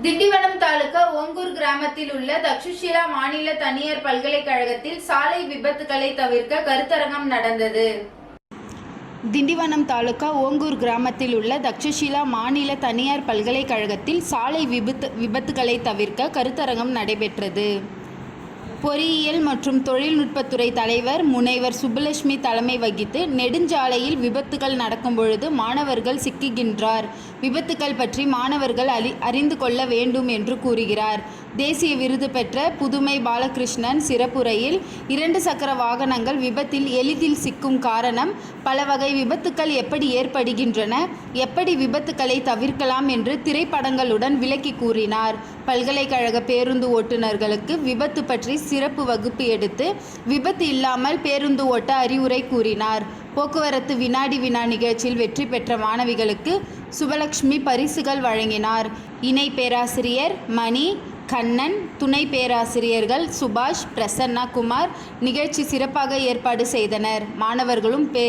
திண்டிவனம் தாலுகா ஓங்கூர் கிராமத்தில் உள்ள தக்ஷுஷிலா மாநில தனியார் பல்கலைக்கழகத்தில் சாலை விபத்துகளை தவிர்க்க கருத்தரங்கம் நடந்தது. திண்டிவனம் தாலுகா ஓங்கூர் கிராமத்தில் உள்ள தக்ஷஷிலா மாநில தனியார் பல்கலைக்கழகத்தில் சாலை விபத்து விபத்துகளை தவிர்க்க கருத்தரங்கம் நடைபெற்றது. பொறியியல் மற்றும் தொழில்நுட்பத்துறை தலைவர் முனைவர் சுப்புலட்சுமி தலைமை வகித்து நெடுஞ்சாலையில் விபத்துகள் நடக்கும் பொழுது மாணவர்கள் சிக்குகின்றார். விபத்துகள் பற்றி மாணவர்கள் அறி அறிந்து கொள்ள வேண்டும் என்று கூறுகிறார். தேசிய விருது பெற்ற புதுமை பாலகிருஷ்ணன் சிறப்புரையில் இரண்டு சக்கர வாகனங்கள் விபத்தில் எளிதில் சிக்கும் காரணம் பல வகை விபத்துக்கள் எப்படி ஏற்படுகின்றன எப்படி விபத்துக்களை தவிர்க்கலாம் என்று திரைப்படங்களுடன் விளக்கி கூறினார். பல்கலைக்கழக பேருந்து ஓட்டுநர்களுக்கு விபத்து பற்றி சிறப்பு வகுப்பு எடுத்து விபத்து இல்லாமல் பேருந்து ஓட்ட அறிவுரை கூறினார். போக்குவரத்து வினாடி வினா நிகழ்ச்சியில் வெற்றி பெற்ற மாணவிகளுக்கு சுபலக்ஷ்மி பரிசுகள் வழங்கினார். இணை பேராசிரியர் மணி கண்ணன் துணை பேராசிரியர்கள் சுபாஷ் பிரசன்னா குமார் நிகழ்ச்சி சிறப்பாக ஏற்பாடு செய்தனர். மாணவர்களும் பே